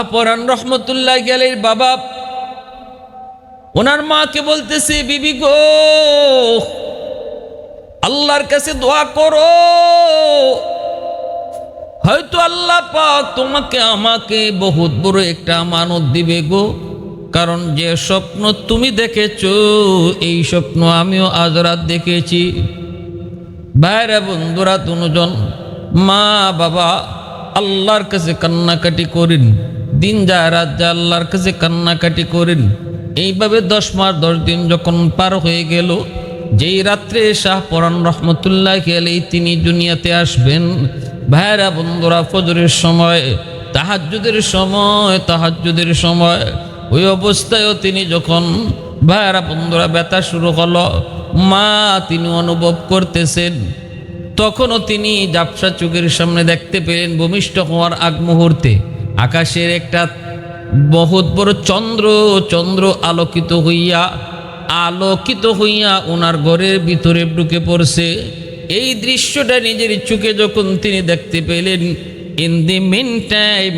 শাহপরান রহমতুল্লাহ গেলের বাবা। ওনার মাকে বলতেছে, বিবি গো, আল্লাহর কাছে দোয়া করো। হয়তো আল্লাহ পাক তোমাকে আমাকে বহুত বড় একটা মানত দিবে গো। কারণ যে স্বপ্ন তুমি দেখেছ, এই স্বপ্ন আমিও আজ রাত দেখেছি। ভাইরা, বন্ধুরা, দুজন মা বাবা আল্লাহর কাছে কান্নাকাটি করেন। দিন যায় রাত যায় আল্লাহর কাছে কান্নাকাটি করেন, এইভাবে দশ মাস, দশ দিন যখন পার হয়ে গেল, যেই রাত্রে শাহ পরান রহমতুল্লাহ গেলেই তিনি দুনিয়াতে আসবেন, ভাইরা বন্ধুরা, ফজরের সময়, তাহাজ্জুদের সময় তাহাজ্জুদের সময়, ওই অবস্থায়ও তিনি যখন, ভাইরা বন্ধুরা, ব্যথা শুরু হলো, মা তিনি অনুভব করতেছেন, তখনও তিনি জাপসা চোখের সামনে দেখতে পেলেন ভূমিষ্ঠ হওয়ার আগ মুহূর্তে। আকাশের একটা বহুত বড় চন্দ্র চন্দ্র আলোকিত হইয়া আলোকিত হইয়া ওনার ঘরের ভিতরে ঢুকে পড়ছে। এই দৃশ্যটা নিজের চোখে যখন তিনি দেখতে পেলেন in the mean time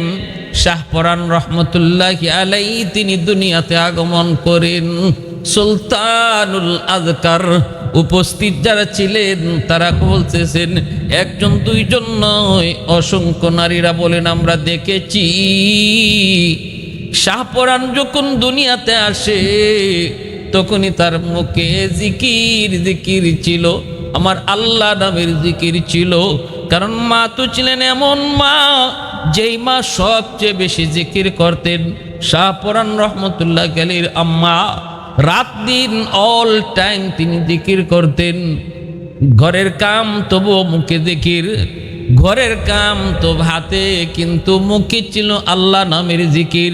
Shahparan রহমতুল্লাহ আলাই তিনি দুনিয়াতে আগমন করেন। সুলতানুল আজকার উপস্থিত যারা ছিলেন, তারা বলতেছেন, একজন, দুইজন নয়। অসংখ্য নারীরা বলেন, আমরা দেখেছি। শাহপরান যখন দুনিয়াতে আসে, তখনই তার মুখে জিকির জিকির ছিল। আমার আল্লাহ নামের জিকির ছিল। কারণ মা তো ছিলেন এমন মা, যেই মা সবচেয়ে বেশি জিকির করতেন। শাহপরান রহমতুল্লাহ গালির আম্মা রাত দিন অল টাইম তিনি জিকির করতেন। ঘরের কাম তবুও মুখে জিকির, ঘরের কাম তো হাতে, কিন্তু মুখে ছিল আল্লাহ নামের জিকির।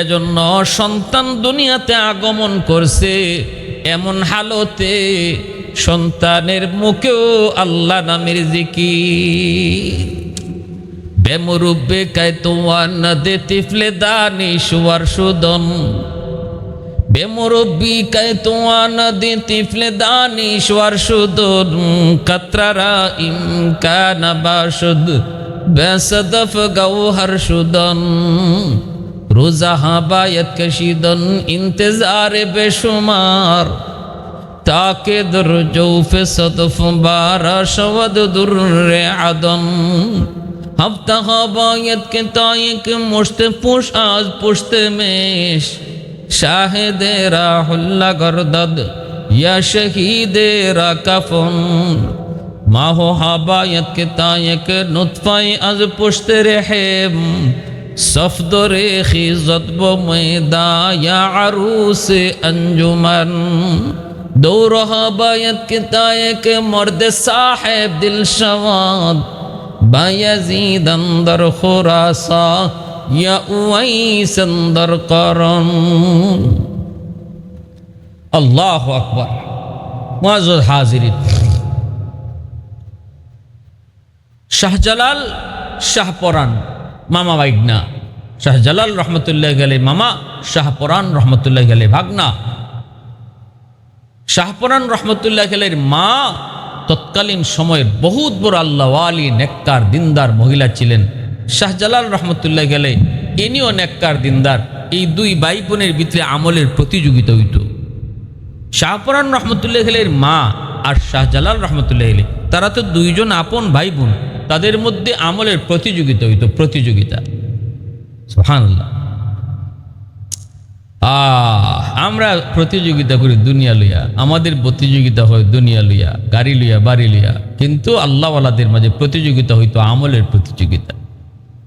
এজন্য সন্তান দুনিয়াতে আগমন করছে, এমন হালতে সন্তানের মুখেও আল্লাহ নামের জিকির। বেমরুব্বে কায় তোমার না দে তিফলে দানি শুয়ার সুদন বেমরব্বি কায় তোমা নদী তিফলে দানিশ্বর সুদুর কত্রারা ইমকান বাসুদ বেসদফ গৌহর সুদন, রোজা হাবায়ত কশিদন, ইন্তজার বেশুমার, তাকে dur জৌফে সদফ বারা শবদ দুর রে আদম হফতা হবায়ত কে তায়ক মুশতে পুশ, আজ পুশতে মেশ। شاہد راہ اللہ گردد یا شہید را کفن ماہو حبایت کے تائک نطفائی از پشت رحم۔ صفد ریخی بو میدا یا عروس انجمن۔ دو دور حبایت کے تائک مرد صاحب دل شواد با یزید اندر خوراسا করণ আল্লাহ আকবর হাজির শাহজালাল শাহপরাণ মামা বাইগনা শাহজালাল রহমতুল্লাহ গেলে মামা শাহপরাণ রহমতুল্লাহ গেলে ভাগনা শাহপরাণ রহমতুল্লাহ গেলের মা তৎকালীন সময়ের বহুত বড় আল্লাহ আলী নেককার, দিনদার মহিলা ছিলেন। শাহজালাল রহমতুল্লাহ গেলে ইনিও নেককার দিনদার। এই দুই ভাই বোনের ভিতরে আমলের প্রতিযোগিতা হইত। শাহপরান রহমতুল্লাহ গেলের মা আর শাহজালাল রহমতুল্লাহ গেলে। তারা তো দুইজন আপন ভাই বোন। তাদের মধ্যে আমলের প্রতিযোগিতা হইত, প্রতিযোগিতা। আমরা প্রতিযোগিতা করি দুনিয়া লইয়া। আমাদের প্রতিযোগিতা হয় দুনিয়া লইয়া, গাড়ি লইয়া, বাড়ি লইয়া। কিন্তু আল্লাহওয়ালাদের মাঝে প্রতিযোগিতা হইতো আমলের প্রতিযোগিতা।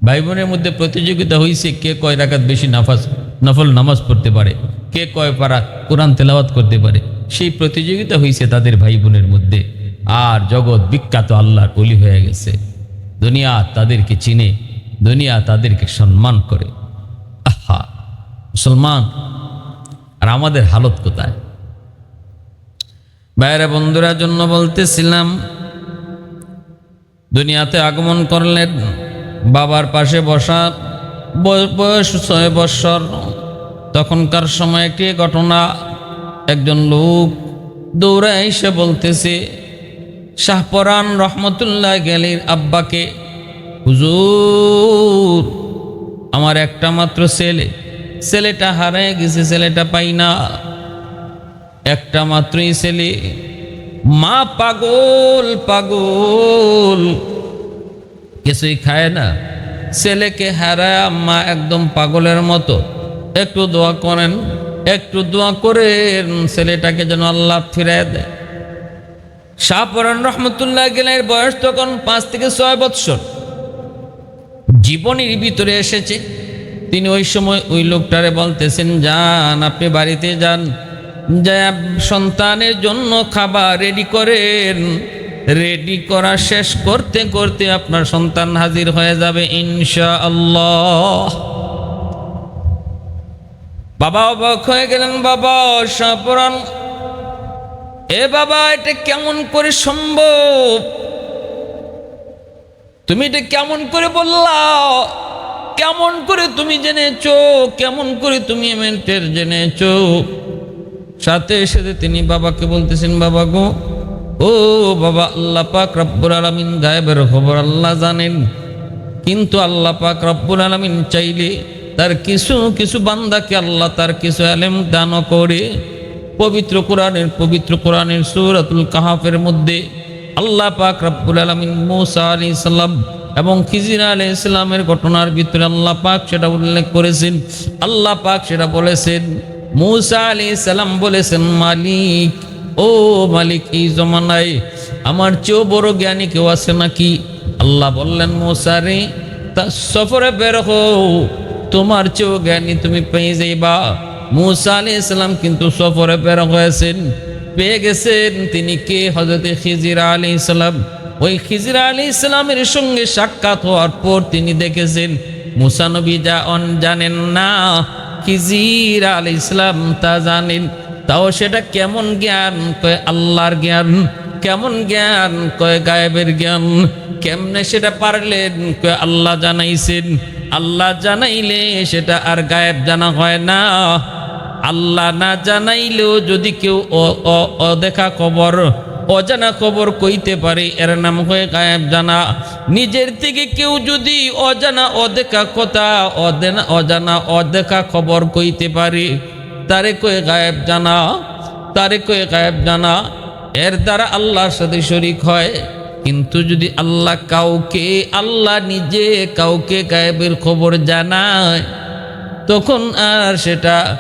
ভাই বোনের মধ্যে প্রতিযোগিতা হয়েছে কে কয় রাখাত বেশি নাফাজ নফল নামাজ পড়তে পারে, কে কয় পারা কোরআন তেলাওয়াত করতে পারে, সেই প্রতিযোগিতা হয়েছে তাদের ভাই বোনের মধ্যে। আর জগৎ বিখ্যাত আল্লাহর অলি হয়ে গেছে। দুনিয়া তাদেরকে চিনে, দুনিয়া তাদেরকে সম্মান করে। আহা, মুসলমান, আর আমাদের হালত কোথায়? বাইরে বন্ধুরা, জন্য বলতেছিলাম, দুনিয়াতে আগমন করলেন বাবার পাশে বসা বয়- বয়স ছয় বৎসর। তখনকার সময় একটি ঘটনা, একজন লোক দৌড়ে এসে বলতেছে শাহপরান রহমতুল্লাহ গেলির আব্বাকে, হুজুর, আমার একটা মাত্র ছেলে, ছেলেটা হারায় গেছে, ছেলেটা পাই না। একটা মাত্রই ছেলে, মা পাগল পাগল কিছুই খায় না। ছেলেকে হারায় মা একদম পাগলের মতো। একটু দোয়া করেন, একটু দোয়া করে ছেলেটাকে যেন আল্লাহ ফিরে দেয়। শাহপরান রহমতুল্লাহ গেলের বয়স তখন পাঁচ থেকে ছয় বৎসর। জীবনের ভিতরে এসেছে। তিনি ওই সময় ওই লোকটারে বলতেছেন, যান, আপনি বাড়িতে যান। যা সন্তানের জন্য খাবার রেডি করেন। রেডি করা শেষ করতে করতে আপনার সন্তান হাজির হয়ে যাবে ইনশা আল্লাহ বাবা অবাক হয়ে গেলেন, বাবা সাপরান এ বাবা, এটা কেমন করে সম্ভব? তুমি এটা কেমন করে বললা? কেমন করে তুমি জেনেছো? কেমন করে তুমি এমেন্টের জেনেছো? সাথে সাথে তিনি বাবাকে বলতেছেন, বাবা গো ও বাবা, আল্লাহ পাক রব্বুল আলমিন গায়েবের খবর আল্লাহ জানেন। কিন্তু আল্লাহ পাক রব্বুল আলমিন চাইলে তার কিছু কিছু বান্দাকে আল্লাহ তার কিছু আলেম দান করে। পবিত্র কোরআনের পবিত্র কোরআনের সুরাতুল কাহাফের মধ্যে আল্লাহ পাক রব্বুল আলমিন মৌসা আলী সাল্লাম এবং খিজির আলী ইসলামের ঘটনার ভিতরে আল্লাহ পাক সেটা উল্লেখ করেছেন। আল্লাহ পাক সেটা বলেছেন, মৌসা আলী সাল্লাম বলেছেন, মালিক ও মালিক, এই জমানায় আমার চেয়েও বড় জ্ঞানী কেউ আছে নাকি? আল্লাহ বললেন, মৌসা রে, তা সফরে বের হও। তোমার চেয়েও জ্ঞানী তুমি পেয়ে যাইবা। মুসা আলি ইসলাম কিন্তু সফরে বের হয়েছেন, পেয়ে গেছেন। তিনি কে? হজরত খিজিরা আলী ইসলাম ওই খিজিরা আলী ইসলামের সঙ্গে সাক্ষাৎ হওয়ার পর তিনি দেখেছেন মুসানবী যা অন জানেন না, খিজিরা আলী ইসলাম তা জানেন। তাও সেটা কেমন জ্ঞান? কয় আল্লাহর জ্ঞান। কেমন জ্ঞান? কয় গায়েবের জ্ঞান। কেমনে সেটা পারলেন? কয় আল্লাহ জানাইছেন। আল্লাহ জানাইলে সেটা আর গায়েব জানা হয় না। আল্লাহ না জানাইলেও যদি কেউ অদেখা খবর, অজানা খবর কইতে পারে, এর নাম হয়ে গায়েব জানা। নিজের থেকে কেউ যদি অজানা, অদেখা কথা, অদেনা, অজানা, অদেখা খবর কইতে পারে তারে কয়ে গায়েব জানা তারে কয়ে গায়েব জানা। এর দ্বারা আল্লাহর সাথে শরিক হয়। কিন্তু যদি আল্লাহ কাউকে, আল্লাহ নিজে কাউকে গায়েবের খবর জানায়, তখন আর সেটা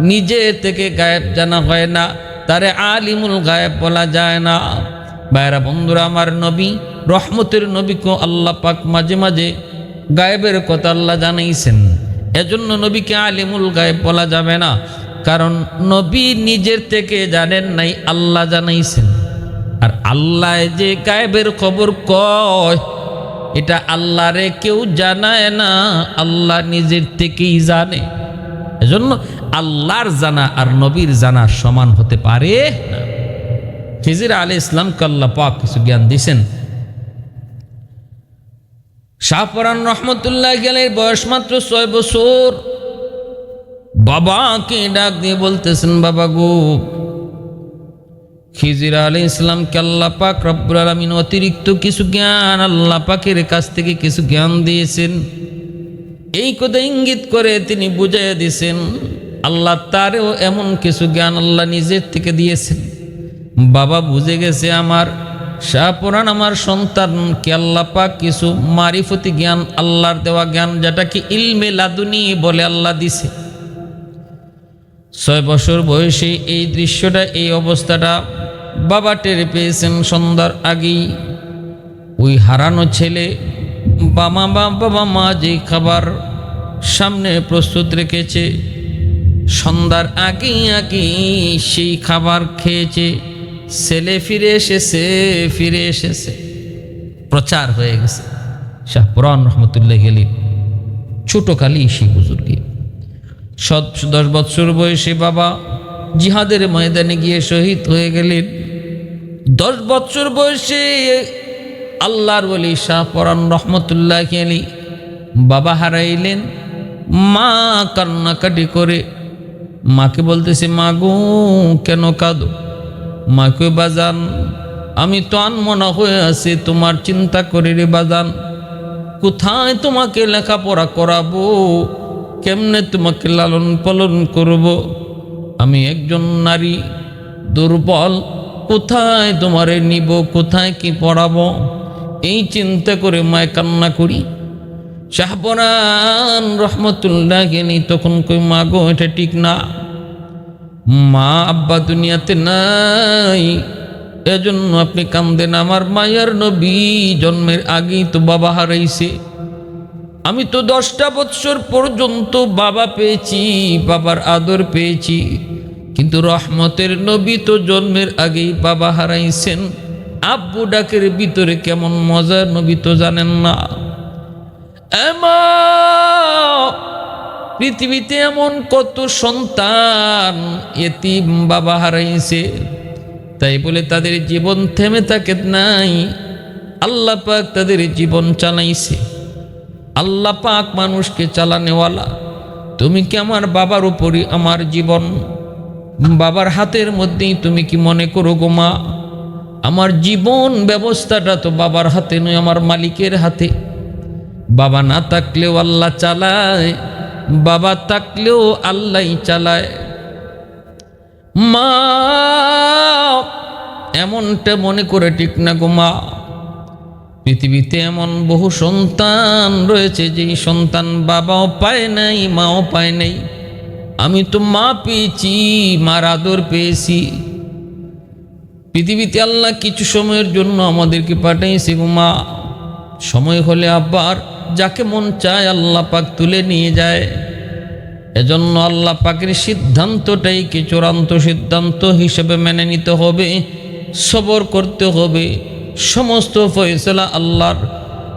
নিজে থেকে গায়েব জানা হয় না। তারে আলিমুল গায়েব বলা যায় না। ভাইরা বন্ধুরা, আমার নবী, রহমতের নবীকে আল্লাহ পাক মাঝে মাঝে গায়েবের কথা আল্লাহ জানাইছেন। এজন্য নবীকে আলিমুল গায়েব বলা যাবে না। কারণ নবী নিজের থেকে জানেন নাই, আল্লাহ জানাইছেন। আর আল্লাহ যে গায়েবের খবর কয়, এটা আল্লাহরে কেউ জানায় না, আল্লাহ নিজের থেকেই জানে। এজন্য আল্লাহর জানা আর নবীর জানা সমান হতে পারে না। খিজির আলী ইসলাম আল্লাহ পাক কিছু জ্ঞান দিছেন। শাহপরান রহমতুল্লাহ গেলের বয়স মাত্র ছয় বছর। বাবাকে ডাক দিয়ে বলতেছেন, বাবা গো, খিজির আলী ইসলামকে আল্লাহ পাক রব্বুল আলমিন অতিরিক্ত কিছু জ্ঞান আল্লাহ পাকের কাছ থেকে কিছু জ্ঞান দিয়েছেন। এই কথা ইঙ্গিত করে তিনি বুঝাইয়া দিয়েছেন আল্লাহ তারেও এমন কিছু জ্ঞান আল্লাহ নিজের থেকে দিয়েছেন। বাবা বুঝে গেছে আমার শাহপুরাণ আমার সন্তানকে আল্লাহ পাক কিছু মারিফতি জ্ঞান, আল্লাহর দেওয়া জ্ঞান যেটা কি ইলমে লাদুনি বলে আল্লাহ দিছে। ছয় বছর বয়সে এই দৃশ্যটা, এই অবস্থাটা বাবা টের পেয়েছেন সন্ধ্যার আগেই। ওই হারানো ছেলে বামা বা বাবা মা যে খাবার সামনে প্রস্তুত রেখেছে, সন্ধ্যার আগেই আগেই সেই খাবার খেয়েছে। ছেলে ফিরে এসেছে ফিরে এসেছে। প্রচার হয়ে গেছে। শাহপুরান রহমতুল্লাহ গেলি ছোটকালই সেই বুজুর্গী সৎ দশ বৎসর বয়সে বাবা জিহাদের ময়দানে গিয়ে শহীদ হয়ে গেলেন। দশ বৎসর বয়সে আল্লাহর বলি শাহ পরান রহমতুল্লাহ আলী বাবা হারাইলেন। মা কান্নাকাটি করে মাকে বলতেছে, মা গো, কেন কাঁদো? মাকে বাজান, আমি তো আনমনা হয়ে আছি, তোমার চিন্তা করে রে বাজান। কোথায় তোমাকে লেখাপড়া করাবো? কেমনে তোমাকে লালন পালন করব? আমি একজন নারী, দুর্বল, কোথায় তোমারে নিব, কোথায় কি পড়াবো? এই চিন্তা করে মায় কান্না করি। শাহপরান রহমতুল্লাহ গেলি তখন কই, মা গো, এটা ঠিক না। মা আব্বা দুনিয়াতে নাই। এজন্য আপনি কান্দেন। আমার মায়ের নবী জন্মের আগেই তো বাবা হারাইছে। আমি তো দশটা বৎসর পর্যন্ত বাবা পেয়েছি, বাবার আদর পেয়েছি। কিন্তু রহমতের নবী তো জন্মের আগেই বাবা হারাইছেন। আব্বু ডাকের ভিতরে কেমন মজা নবী তো জানেন না। পৃথিবীতে এমন কত সন্তান এতিম বাবা হারাইছে। তাই বলে তাদের জীবন থেমে থাকে নাই। আল্লাহ পাক তাদের জীবন চালাইছে। আল্লাহ পাক মানুষকে চালানেওয়ালা। তুমি কি আমার বাবার উপরই আমার জীবন? বাবার হাতের মধ্যেই তুমি কি মনে করো গো মা? আমার জীবন ব্যবস্থাটা তো বাবার হাতে নয়, আমার মালিকের হাতে। বাবা না থাকলেও আল্লাহ চালায়, বাবা থাকলেও আল্লাহ চালায়। মা, এমনটা মনে করে ঠিক না গো মা। পৃথিবীতে এমন বহু সন্তান রয়েছে যেই সন্তান বাবাও পায় নাই, মাও পায় নাই। আমি তো মা পেয়েছি, মার আদর পেয়েছি। পৃথিবীতে আল্লাহ কিছু সময়ের জন্য আমাদেরকে পাঠাইছে গো মা। সময় হলে আবার যাকে মন চায় আল্লাহ পাক তুলে নিয়ে যায়। এজন্য আল্লাহ পাকের সিদ্ধান্তটাই কি চূড়ান্ত সিদ্ধান্ত হিসেবে মেনে নিতে হবে, সবর করতে হবে। সমস্ত ফয়সলা আল্লাহর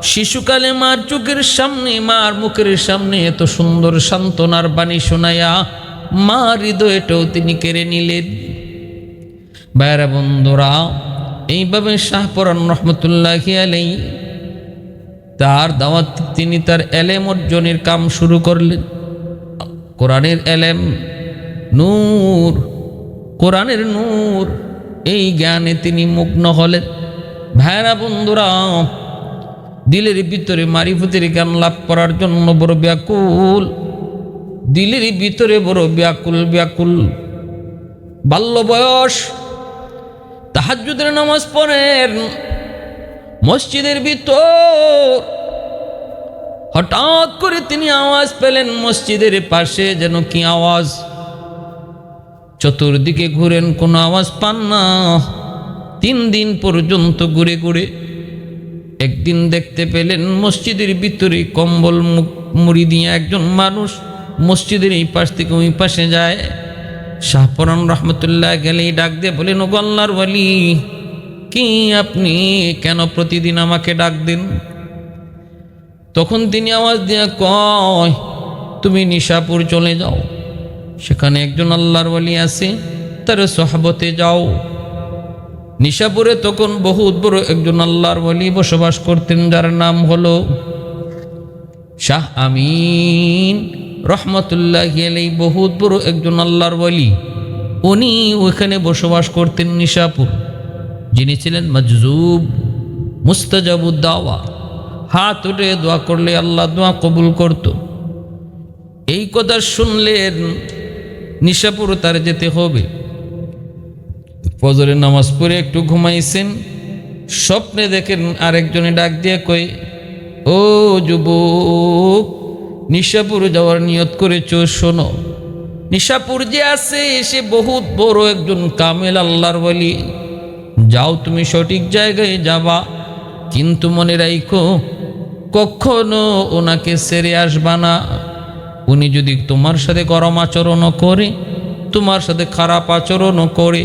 শিশুকালে মার চোখের সামনে, মার মুখের সামনে এত সুন্দর সান্ত্বনার বাণী শোনায়া মা হৃদয়টাও তিনি কেড়ে নিলেন। বাইরা বন্ধুরা, এইভাবে শাহপরান রহমতুল্লাহ আলাই তার দাওয়াত তিনি তার এলেম অর্জনের কাম শুরু করলেন। কোরআনের এলেম নূর, কোরআনের নূর, এই জ্ঞানে তিনি মুগ্ন হলেন। ভাইরা বন্ধুরা, দিলের ভিতরে মারিফতের জ্ঞান লাভ করার জন্য বড় ব্যাকুল। দিলের ভিতরে বড় ব্যাকুল ব্যাকুল। বাল্য বয়স তাহাজুদের নামাজ পড়েন, মসজিদের ভিতর। হঠাৎ করে তিনি আওয়াজ পেলেন, মসজিদের পাশে যেন কি আওয়াজ? চতুর্দিকে ঘুরেন, কোনো আওয়াজ পান না। তিন দিন পর্যন্ত ঘুরে ঘুরে একদিন দেখতে পেলেন মসজিদের ভিতরে কম্বল মুড়ি দিয়ে একজন মানুষ মসজিদের এই পাশ থেকে ওই পাশে যায়। শাহপরান রহমতুল্লাহ গেলেই ডাক দিয়ে বলেন ও গল্লার বলি কি আপনি কেন প্রতিদিন আমাকে ডাক দিন? তখন তিনি আওয়াজ দিয়ে কয়, তুমি নিশাপুর চলে যাও। সেখানে একজন আল্লাহর বলি আছে, তার সহাবতে যাও। নিশাপুরে তখন বহুত বড় একজন আল্লাহর বলি বসবাস করতেন, যার নাম হলো শাহ আমিন। রহমতুল্লাহ আলাই বহুত বড় একজন আল্লাহর বলি উনি ওইখানে বসবাস করতেন নিশাপুর। যিনি ছিলেন মজজুব মুস্তাজাবুদ্দাওয়া হাত উঠে দোয়া করলে আল্লাহ দোয়া কবুল করত। এই কথা শুনলেন নিশাপুর তার যেতে হবে। ফজরের নামাজ পড়ে একটু ঘুমাইছেন, স্বপ্নে দেখেন আরেকজনে ডাক দিয়ে কই ও যুবক, নিশাপুর যাওয়ার নিয়ত করেছ, শোনো। নিশাপুর যে আছে, সে বহুত বড় একজন কামেল আল্লাহর বলি যাও তুমি সঠিক জায়গায় যাবা, কিন্তু মনে রাখো কখনো ওনাকে সেরে আসবা না। উনি যদি তোমার সাথে গরম আচরণও করে, তোমার সাথে খারাপ আচরণও করে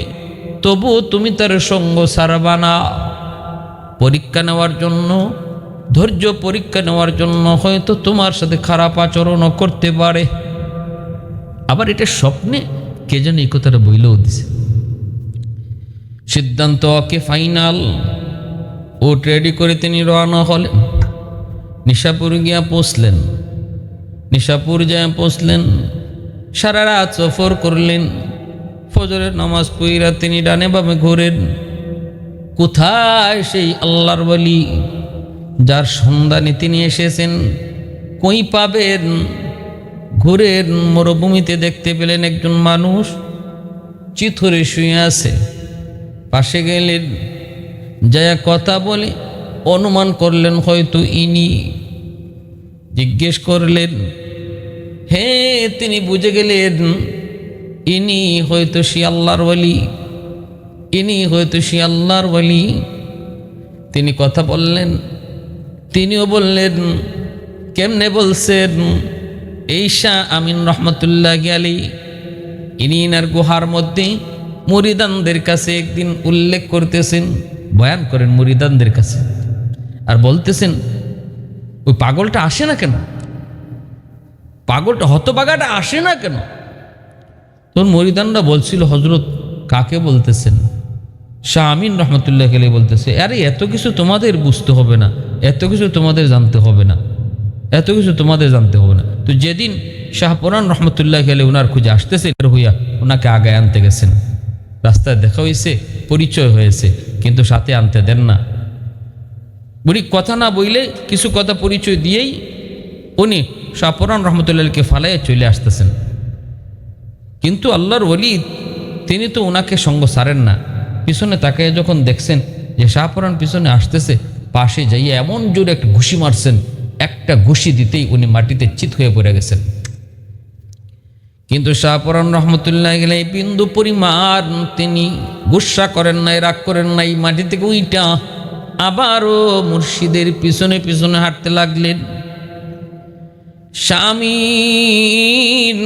তবু তুমি তার সঙ্গ সারবা না। পরীক্ষা নেওয়ার জন্য, ধৈর্য পরীক্ষা নেওয়ার জন্য হয়তো তোমার সাথে খারাপ আচরণও করতে পারে। আবার এটা স্বপ্নে কে যেন এই কথাটা বইলেও দিছে। সিদ্ধান্ত ওকে ফাইনাল। ও রেডি করে তিনি রওনা হলেন। নিশাপুর গিয়া পৌঁছলেন। নিশাপুর যায় পৌঁছলেন। সারা রাত সফর করলেন। ফজরের নামাজ পইরা তিনি ডানে বামে ঘোরেন। কোথায় সেই আল্লাহর বলি যার সন্ধানে তিনি এসেছেন? কই পাবেন? ঘুরের মরুভূমিতে দেখতে পেলেন একজন মানুষ, চিথরে শুয়ে আছে। পাশে গেলেন, যায়া কথা বলে অনুমান করলেন হয়তো ইনি। জিজ্ঞেস করলেন হে তিনি বুঝে গেলেন ইনি হয়তো সে আল্লাহর বলি ইনি হয়তো সে আল্লাহর বলি তিনি কথা বললেন, তিনিও বললেন, কেমনে বলছেন? এই শাহ আমিন রহমতুল্লাহ আলী ইনি ইনার গুহার মধ্যে মুরিদানদের কাছে একদিন উল্লেখ করতেছেন, বয়ান করেন মুরিদানদের কাছে। আর বলতেছেন, ওই পাগলটা আসে না কেন? পাগলটা হতবাগাটা আসে না কেন? তোর মরিদানরা বলছিল হজরত কাকে বলতেছেন? শাহ আমিন রহমতুল্লাহ খেলে বলতেছে, আরে, এত কিছু তোমাদের বুঝতে হবে না, এত কিছু তোমাদের জানতে হবে না, এত কিছু তোমাদের জানতে হবে না। তো যেদিন শাহপুরান রহমতুল্লাহ খেলে ওনার খুঁজে আসতেছে হইয়া ওনাকে আগায় আনতে গেছেন। রাস্তায় দেখা হয়েছে পরিচয় হয়েছে, কিন্তু সাথে আনতে দেন না। উনি কথা না বইলে কিছু কথা পরিচয় দিয়েই উনি শাহপুরান রহমতুল্লাহকে ফালাইয়া চলে আসতেছেন। কিন্তু আল্লাহর ওলি তিনি তো ওনাকে সঙ্গ সারেন না। পিছনে তাকে যখন দেখছেন যে শাহপুরান পিছনে আসতেছে, পাশে যাইয়া এমন জোরে একটা ঘুষি মারছেন, একটা ঘুষি দিতেই উনি মাটিতে চিত হয়ে পড়ে গেছেন। কিন্তু শাহপুরান রহমতুল্লাহ গেলে বিন্দু পরিমাণ তিনি গুসা করেন নাই, রাগ করেন নাই, মাটি থেকে উইটা আবারও মুর্শিদের পিছনে পিছনে হাঁটতে লাগলেন। স্বামীর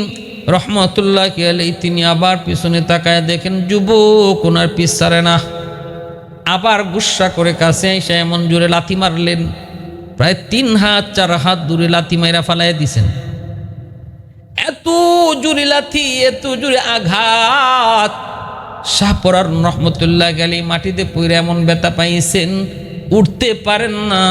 রহমতুল্লাহ আলাই তিনি আবার পিছনে তাকায় দেখেন যুবক ওনার পিস ছাড়ে না। আবার গুসা করে কাছে এসে এমন জোরে লাথি মারলেন। প্রায় তিন হাত, চার হাত দূরে লাথি মাইরা ফালাই দিছেন। এত জোরে লাথি, এত জোরে আঘাত। শাহপরার রহমতুল্লাহ গেলে মাটিতে পড়ে এমন ব্যথা পাইছেন, উঠতে পারেন না।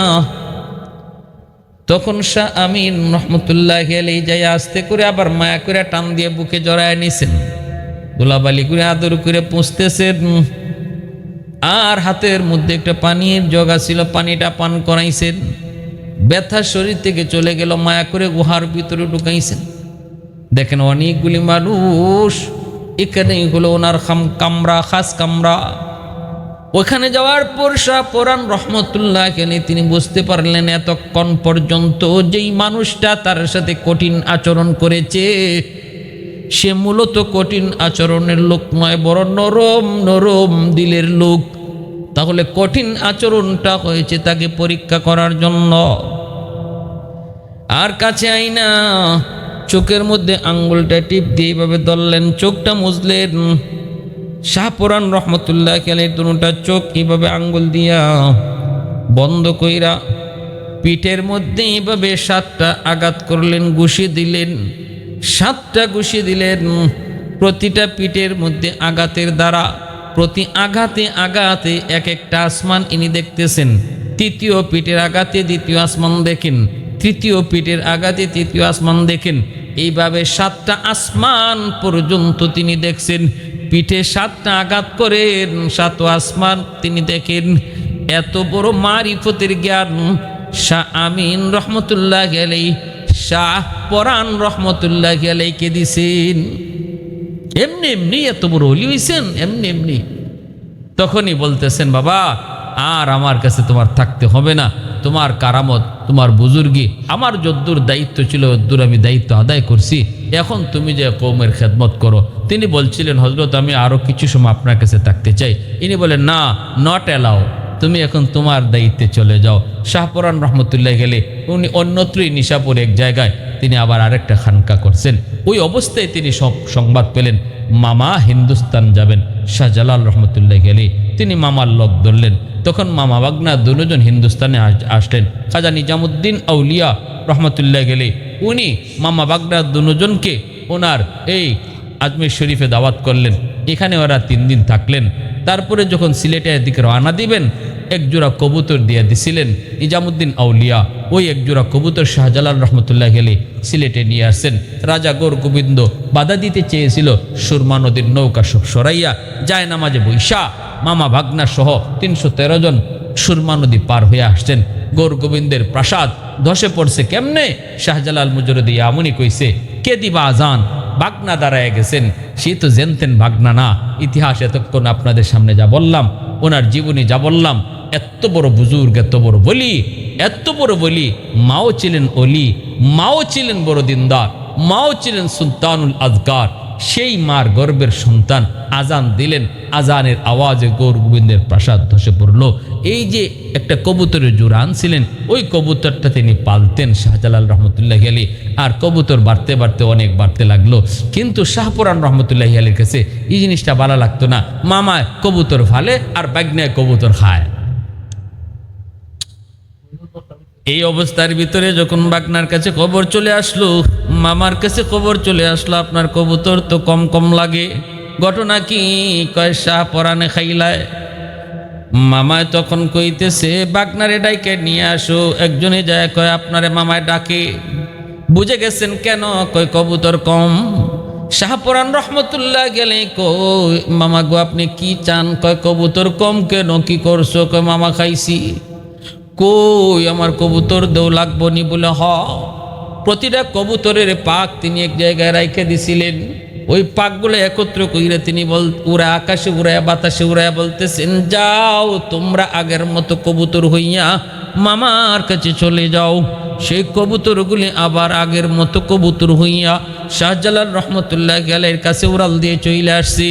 তখন শাহ আমিন রহমতুল্লাহ গেলেই যাই আস্তে করে আবার মায়া করে টান দিয়ে বুকে জড়ায় নিছেন। গোলাবালি করে আদর করে পুষতেছেন আর হাতের মধ্যে একটা পানির জগা ছিল পানিটা পান করাইছেন। ব্যথা শরীর থেকে চলে গেল, মায়া করে গুহার ভিতরে ঢুকাইছেন। দেখেন অনেকগুলি মানুষ, এখানেই হলো ওনার খাম কামরা খাস কামরা ওখানে যাওয়ার পর শাহ পরান রহমতুল্লাহ কেনে তিনি বুঝতে পারলেন এতক্ষণ পর্যন্ত যেই মানুষটা তার সাথে কঠিন আচরণ করেছে, সে মূলত কঠিন আচরণের লোক নয়, বড় নরম নরম দিলের লোক। তাহলে কঠিন আচরণটা হয়েছে তাকে পরীক্ষা করার জন্য। আর কাছে আইনা চোখের মধ্যে আঙ্গুলটা টিপ দিয়ে এইভাবে ধরলেন, চোখটা মুজলেন শাহপুরান রহমতুল্লাহ খেলে দুটা চোখ এইভাবে আঙ্গুল দিয়া বন্ধ কইরা পিঠের মধ্যে এইভাবে সাতটা আঘাত করলেন, ঘুষি দিলেন, সাতটা ঘুষি দিলেন, প্রতিটা পিঠের মধ্যে আঘাতের দ্বারা, প্রতি আঘাতে আঘাতে এক একটা আসমান ইনি দেখতেছেন, তৃতীয় পিঠের আঘাতে দ্বিতীয় আসমান দেখেন, তৃতীয় পিঠের আঘাতে তৃতীয় আসমান দেখেন, এইভাবে সাতটা আসমান পর্যন্ত তিনি দেখছেন পিঠে সাতটা আঘাত করেন, সাত আসমান। তিনি দেখেন, এত বড় মারিফতের জ্ঞান। শাহ আমিন রহমতুল্লাহ গেলেই শাহ পরাণ রহমতুল্লাহ গেলেইকে দিছেন। এমনি এমনি এত বড় অলি হইছেন, এমনি এমনি। তখনই বলতেছেন, বাবা, আর আমার কাছে তোমার থাকতে হবে না। তোমার কারামত তোমার বুজুর্গি, আমার যদ্দুর দায়িত্ব ছিল, যদ্দুর আমি দায়িত্ব আদায় করছি, এখন তুমি যে কৌমের খেদমত করো। তিনি বলছিলেন হজরত আমি আরও কিছু সময় আপনার কাছে থাকতে চাই। ইনি বলেন, না নট অ্যালাও তুমি এখন তোমার দায়িত্বে চলে যাও। শাহপুরান রহমতুল্লাহ গেলে, উনি অন্যত্রই নিশাপুর এক জায়গায় তিনি আবার আরেকটা খানকা করছেন। ওই অবস্থায় তিনি সব সংবাদ পেলেন, মামা হিন্দুস্তান যাবেন। শাহজালাল রহমতুল্লাহ গেলে তিনি মামার লোক ধরলেন। তখন মামা বাগনা দুজন হিন্দুস্তানে আসলেন। খাজা নিজামুদ্দিন আউলিয়া রহমতুল্লাহ গেলে, উনি মামা বাগনা দুজনকে ওনার এই আজমির শরীফে দাওয়াত করলেন। এখানে ওরা তিন দিন থাকলেন। তারপরে যখন সিলেটের দিকে রওনা দিবেন এক জোড়া কবুতর দিয়ে দিছিলেন নিজামুদ্দিন আউলিয়া। ওই এক জোড়া কবুতর শাহজালাল রহমতুল্লাহ গেলে সিলেটে নিয়ে আসেন রাজা গোর গোবিন্দ বাধা দিতে চেয়েছিল সুরমা নদীর নৌকা সরাইয়া যায় নামাজে বৈশা। মামা ভাগনা সহ তিনশো তেরো জন সুরমা নদী পার হয়ে আসছেন। গৌর গোবিন্দের প্রাসাদ ধসে পড়ছে কেমনে? শাহজালাল মুজরদি আমনি কইছে, কে দিবা আজান? বাগনা দাঁড়ায় গেছেন। সে তো জেনতেন বাগনা না। ইতিহাস এতক্ষণ আপনাদের সামনে যা বললাম, ওনার জীবনী যা বললাম, এত বড় বুজুর্গ, এত বড় বলি, এত বড় বলি, মাও ছিলেন অলি, মাও ছিলেন বড় দিনদার, মাও ছিলেন সুলতানুল আজকার সেই মার গর্বের সন্তান আজান দিলেন। আজানের আওয়াজে গৌর গোবিন্দের প্রাসাদ ধসে পড়ল। এই যে একটা কবুতরের জোড়া আনছিলেন, ওই কবুতরটা তিনি পালতেন শাহজালাল রহমতুল্লাহ আলী। আর কবুতর বাড়তে বাড়তে অনেক বাড়তে লাগল। কিন্তু শাহপুরান রহমতুল্লাহ আলীর কাছে এই জিনিসটা ভালো লাগতো না। মামায় কবুতর ফালে আর বাগনায় কবুতর খায়। এই অবস্থার ভিতরে যখন বাগনার কাছে খবর চলে আসলো, মামার কাছে খবর চলে আসলো, আপনার কবুতর তো কম কম লাগে। ঘটনা কি? কয়, শাহ পরাণে খাইলায়। মামায় তখন কইতেছে, বাগনারে ডাইকে নিয়ে আসো। একজনে যায় কয়, আপনারে মামায় ডাকে। বুঝে গেছেন কেন? কয়, কবুতর কম। শাহপুরান রহমতুল্লাহ গেলে কই মামা গো, আপনি কি চান? কয়, কবুতর কম কেন? কি করছ? কয়, মামা খাইছি। কই আমার কবুতর দেও লাগবো নি বলে হ। প্রতিটা কবুতরের পাক তিনি এক জায়গায় রাইখে দিছিলেন। ওই পাকগুলো একত্র কইরে তিনি বল উড়া আকাশে উড়ায় বাতাসে উড়ায় বলতেছেন, যাও, তোমরা আগের মতো কবুতর হইয়া মামার কাছে চলে যাও। সেই কবুতরগুলি আবার আগের মতো কবুতর হইয়া শাহজালাল রহমতুল্লাহ গেলের কাছে উড়াল দিয়ে চলে আসছি।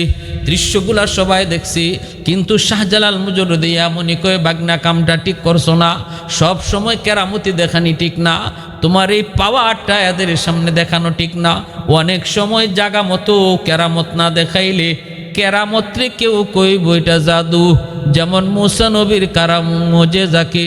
দৃশ্যগুলা সবাই দেখছি, কিন্তু শাহজালাল মুজরুদি এমনই কয়ে বাগনা কামটা ঠিক করছ না। সব সময় কেরামতি দেখানি ঠিক না, তোমার এই পাওয়ারটা এদের সামনে দেখানো ঠিক না। অনেক সময় জাগা মতো কেরামত না দেখাইলে কেরামত্রে কেউ কই বইটা জাদু। যেমন মুসা নবীর কারাম মজে যাকে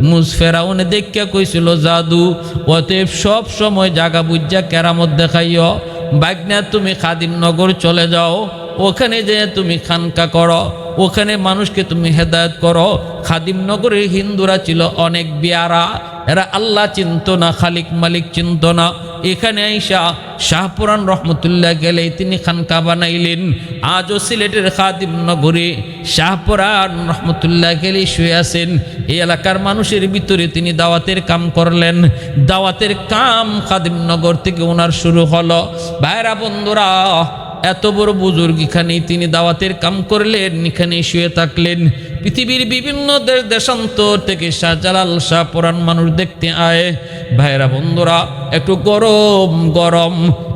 মুসফেরাউনে দেখিয়া কইছিল, জাদু, অতএব সব সময় জাগা বুঝা কেরামত দেখাইও। বাগনা, তুমি খাদিমনগর চলে যাও। ওখানে যে তুমি খানকা করো। ওখানে মানুষকে তুমি হেদায়ত করো। খাদিমনগরের হিন্দুরা ছিল অনেক বিয়ারা। এরা আল্লাহ চিনত না, খালিক মালিক চিনত না। এখানে আইসা শাহপুরান রহমতুল্লাহ গেলে তিনি খানকা বানাইলেন। আজও সিলেটের খাদিম নগরে শাহপুরান রহমতুল্লাহ গেলে শুয়ে আছেন। এই এলাকার মানুষের ভিতরে তিনি দাওয়াতের কাম করলেন। দাওয়াতের কাম খাদিমনগর থেকে ওনার শুরু হলো। ভাইরা বন্ধুরা, এত বড় বুজুর্গ এখানে তিনি দাওয়াতের কাম করলেন এখানে শুয়ে থাকলেন। পৃথিবীর বিভিন্ন দেশ দেশান্তর থেকে শাহজালাল শাহ পুরান মানুষ দেখতে আয়। ভাইরা বন্ধুরা, একটু গরম গরম।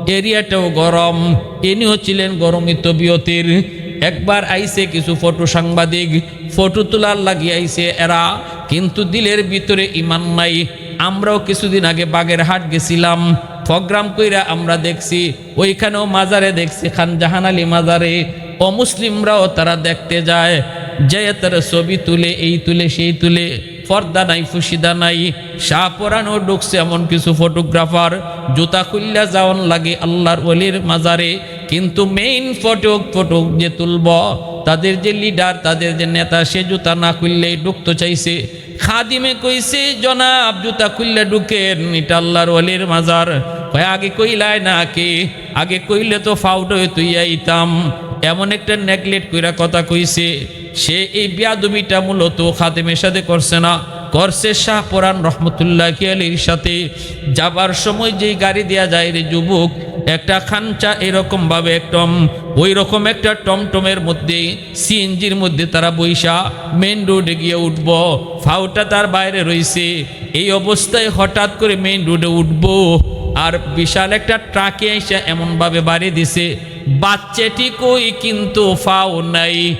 এরিয়াটাও গরম। ইনিও ছিলেন গরমিত বিয়তির একবার আইসে কিছু ফটো সাংবাদিক। ফটো তোলার লাগিয়ে আইসে এরা। কিন্তু দিলের ভিতরে ইমান নাই। আমরাও কিছুদিন আগে বাগের হাট গেছিলাম। প্রোগ্রাম কইরা আমরা দেখছি, ওইখানেও মাজারে দেখছি খান জাহান আলী মাজারে। অমুসলিমরাও তারা দেখতে যায়। যে তারা ছবি তুলে, এই তুলে, সেই তুলে। পর্দা নাই, ফুসিদা নাই। শাহ পরানো ঢুকছে এমন কিছু ফটোগ্রাফার জুতা খুললা যাওয়ান লাগে আল্লাহর অলির মাজারে। কিন্তু মেইন ফটো ফটো যে তুলব, তাদের যে লিডার তাদের যে নেতা, সে জুতা না খুললেই ঢুকতে চাইছে। খাদিমে কইছে, জনাব, জুতা খুললে ঢুকেন, এটা আল্লাহর অলির মাজার। কয়, আগে কইলায় না কে? আগে কইলে তো ফাউড তুই আইতাম। এমন একটা নেগলেক্ট কইরা কথা কইছে। সে এই বিয়াদবিটা মূলত খাদেমের সাথে করছে না। করছে শাহ পরান রহমতুল্লাহ আলীর সাথে। যাবার সময় যেই গাড়ি দেয়া যায় রে যুবক, একটা খানচা এরকম ভাবে একদম ওই রকম একটা টমটমের মধ্যে, সিএনজির মধ্যে তারা বৈশা মেন রোডে গিয়ে উঠব। ফাউটা তার বাইরে রয়েছে এই অবস্থায় হঠাৎ করে মেন রোডে উঠব। আর বিশাল একটা ট্রাকে এসে এমনভাবে বাড়ি দিছে। বাচ্চাটি কই কিন্তু ফাও নাই।